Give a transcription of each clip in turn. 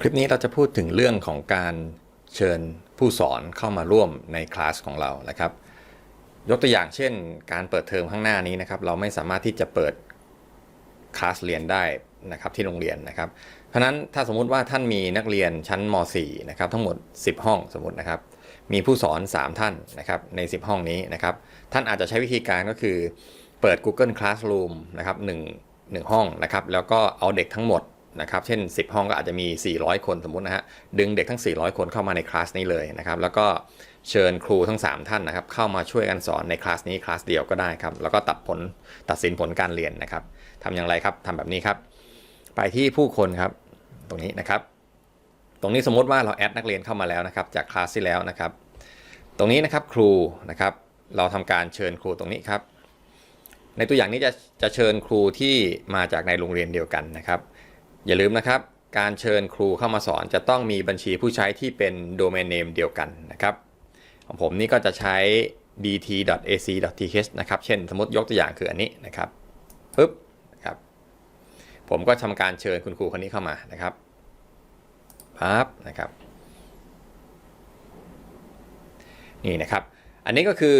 คลิปนี้เราจะพูดถึงเรื่องของการเชิญผู้สอนเข้ามาร่วมในคลาสของเรานะครับ ยกตัวอย่างเช่น การเปิดเทอมข้างหน้านี้นะครับ เราไม่สามารถที่จะเปิดคลาสเรียนได้นะครับที่โรงเรียนนะครับ เพราะนั้นถ้าสมมุติว่าท่านมีนักเรียนชั้นม .4 นะครับทั้งหมด 10 ห้องสมมตินะครับ มีผู้สอน 3 ท่านนะครับใน 10 ห้องนี้นะครับ ท่านอาจจะใช้วิธีการก็คือ เปิด Google Classroom นะครับ1 1ห้องนะครับ แล้วก็เอาเด็กทั้งหมด นะครับ เช่น 10 ห้องก็อาจจะมี 400 คนสมมุตินะฮะ ดึงเด็กทั้ง 400 คนเข้ามาในคลาสนี้เลยนะครับ แล้วก็เชิญครูทั้ง 3 ท่านนะครับ เข้ามาช่วยกันสอนในคลาสนี้คลาสเดียวก็ได้ครับ แล้วก็ตัดผลตัดสินผลการเรียนนะครับทำอย่างไรครับทำแบบนี้ครับ ไปที่ผู้คนครับ ตรงนี้นะครับ ตรงนี้สมมติว่าเราแอดนักเรียนเข้ามาแล้วนะครับ จากคลาสที่แล้วนะครับ ตรงนี้นะครับครูนะครับ เราทำการเชิญครูตรงนี้ครับ ในตัวอย่างนี้จะจะเชิญครูที่มาจากในโรงเรียนเดียวกันนะครับ อย่าลืมนะครับ การเชิญครูเข้ามาสอนจะต้องมีบัญชีผู้ใช้ที่เป็นโดเมนเนมเดียวกันนะครับ ของผมนี่ก็จะใช้ dt.ac.th นะครับ เช่นสมมติยกตัวอย่างคืออันนี้นะครับปึ๊บนะครับผมก็ทำการเชิญคุณครูคนนี้เข้ามานะครับปั๊บนะครับ นี่นะครับ อันนี้ก็คือ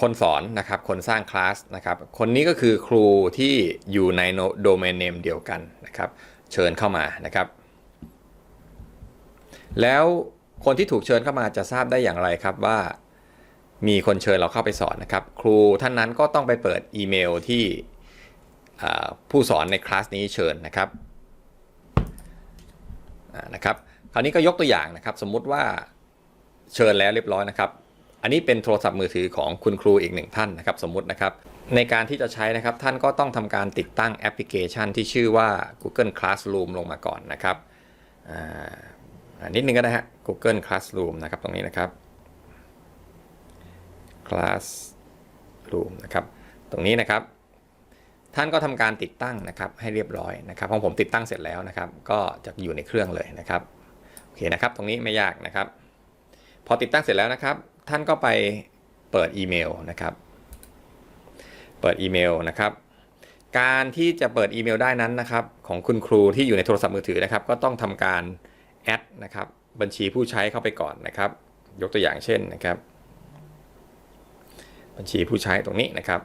คนสอนนะครับ คนสร้างคลาสนะครับ คนนี้ก็คือครูที่อยู่ในโดเมนเนมเดียวกันนะครับ เชิญเข้ามานะครับ แล้วคนที่ถูกเชิญเข้ามาจะทราบได้อย่างไรครับว่ามีคนเชิญเราเข้าไปสอนนะครับ ครูท่านนั้นก็ต้องไปเปิดอีเมลที่ผู้สอนในคลาสนี้เชิญนะครับนะครับ คราวนี้ก็ยกตัวอย่างนะครับ สมมุติว่าเชิญแล้วเรียบร้อยนะครับ อันนี้เป็นโทรศัพท์มือถือของคุณครูอีกหนึ่งท่านนะครับสมมุตินะครับ ในการที่จะใช้นะครับท่านก็ต้องทำการติดตั้งแอปพลิเคชันที่ชื่อว่า Google Classroom ลงมาก่อนนะครับนิดนึงก็ได้ฮะ Google Classroom นะครับตรงนี้นะครับ Classroom นะครับตรงนี้นะครับท่านก็ทำการติดตั้งนะครับให้เรียบร้อยนะครับของผมติดตั้งเสร็จแล้วนะครับ ก็จะอยู่ในเครื่องเลยนะครับโอเคนะครับ ตรงนี้ไม่ยากนะครับ พอติดตั้งเสร็จแล้วนะครับ ท่านก็ไปเปิดอีเมลนะครับ เปิดอีเมลนะครับ การที่จะเปิดอีเมลได้นั้นนะครับ ของคุณครูที่อยู่ในโทรศัพท์มือถือนะครับ ก็ต้องทำการแอดนะครับ บัญชีผู้ใช้เข้าไปก่อนนะครับ ยกตัวอย่างเช่นนะครับ บัญชีผู้ใช้ตรงนี้นะครับ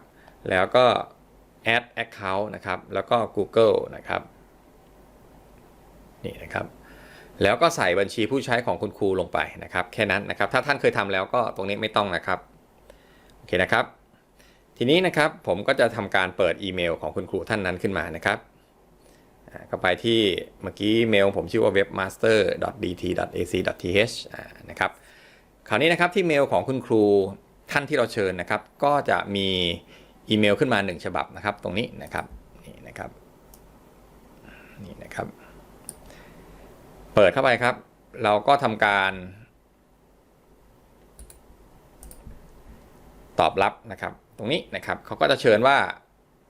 แล้วก็ add account นะครับ แล้วก็ Google นะครับ นี่นะครับ แล้วก็ใส่บัญชีผู้ใช้ของคุณครูลงไปนะครับ แค่นั้นนะครับ ถ้าท่านเคยทำแล้วก็ตรงนี้ไม่ต้องนะครับ โอเคนะครับ ทีนี้นะครับผมก็จะทำการเปิดอีเมลของคุณครูท่านนั้นขึ้นมานะครับก็ไปที่เมื่อกี้เมลผมชื่อว่า webmaster.dt.ac.th นะครับ คราวนี้นะครับที่เมลของคุณครูท่านที่เราเชิญนะครับ ก็จะมีอีเมลขึ้นมา 1 ฉบับนะครับ ตรงนี้นะครับ นี่นะครับ นี่นะครับ เปิดเข้าไปครับ เราก็ทำการ ตอบรับนะครับ ตรงนี้นะครับเขาก็จะเชิญว่า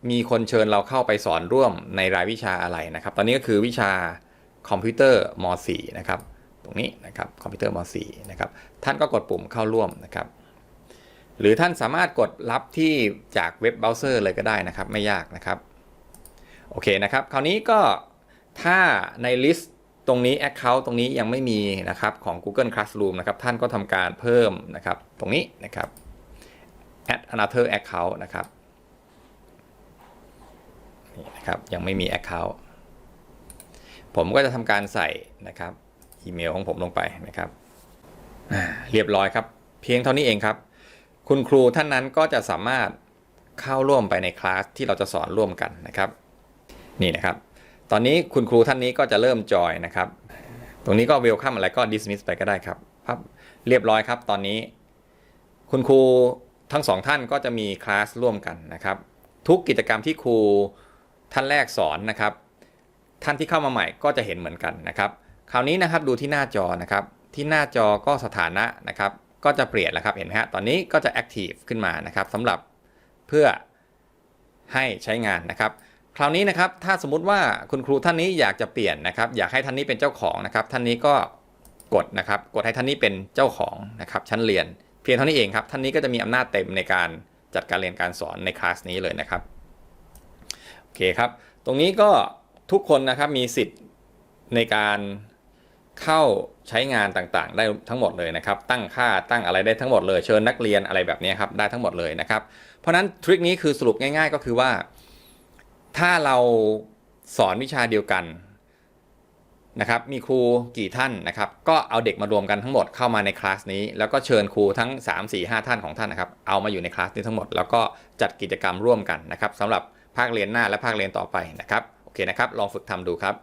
มีคนเชิญเราเข้าไปสอนร่วมในรายวิชาอะไรนะครับ ตอนนี้ก็คือวิชาคอมพิวเตอร์ม .4 นะครับ ตรงนี้นะครับคอมพิวเตอร์ม .4 นะครับ ท่านก็กดปุ่มเข้าร่วมนะครับ หรือท่านสามารถกดรับที่จากเว็บเบราว์เซอร์เลยก็ได้นะครับ ไม่ยากนะครับ โอเคนะครับ คราวนี้ก็ถ้าในลิสต์ ตรงนี้ Account ตรงนี้ยังไม่มีนะครับของ Google Classroom นะครับท่านก็ทำการเพิ่มนะครับตรงนี้นะครับ add another account นะครับนี่นะครับยังไม่มี Account ผมก็จะทำการใส่นะครับอีเมลของผมลงไปนะครับเรียบร้อยครับ เพียงเท่านี้เองครับ คุณครูท่านนั้นก็จะสามารถเข้าร่วมไปในคลาสที่เราจะสอนร่วมกันนะครับ นี่นะครับ ตอนนี้คุณครูท่านนี้ก็จะเริ่มจอยนะครับ ตรงนี้ก็เวลคัมอะไรก็ดิสมิสไปก็ได้ครับพับเรียบร้อยครับตอนนี้ คุณครูทั้งสองท่านก็จะมีคลาสร่วมกันนะครับ ทุกกิจกรรมที่ครูท่านแรกสอนนะครับ ท่านที่เข้ามาใหม่ก็จะเห็นเหมือนกันนะครับ คราวนี้นะครับดูที่หน้าจอนะครับ ที่หน้าจอก็สถานะนะครับ ก็จะเปลี่ยนแล้วครับเห็นไหมฮะตอนนี้ก็จะ active ขึ้นมานะครับสำหรับเพื่อให้ใช้งานนะครับ คราวนี้นะครับถ้าสมมุติว่าคุณครูท่านนี้อยากจะเปลี่ยนนะครับ อยากให้ท่านนี้เป็นเจ้าของนะครับ ท่านนี้ก็กดนะครับ กดให้ท่านนี้เป็นเจ้าของนะครับ ชั้นเรียน เพียงเท่านี้เองครับ ท่านนี้ก็จะมีอำนาจเต็มในการจัดการเรียนการสอนในคลาสนี้เลยนะครับโอเคครับ ตรงนี้ก็ทุกคนนะครับมีสิทธิ์ในการเข้าใช้งานต่างๆ ได้ทั้งหมดเลยนะครับ ตั้งค่าตั้งอะไรได้ทั้งหมดเลย เชิญนักเรียนอะไรแบบนี้ครับได้ทั้งหมดเลยนะครับ เพราะฉะนั้นทริคนี้คือสรุปง่าย ๆ ก็คือว่า ถ้าเราสอนวิชาเดียวกันนะครับมีครูกี่ท่านนะครับก็เอาเด็กมารวมกันทั้งหมดเข้ามาในคลาสนี้ แล้วก็เชิญครูทั้ง 3 4 5 ท่านของท่านนะครับเอามาอยู่ในคลาสนี้ทั้งหมด แล้วก็จัดกิจกรรมร่วมกันนะครับสำหรับภาคเรียนหน้าและภาคเรียนต่อไปนะครับโอเคนะครับลองฝึกทำดูครับ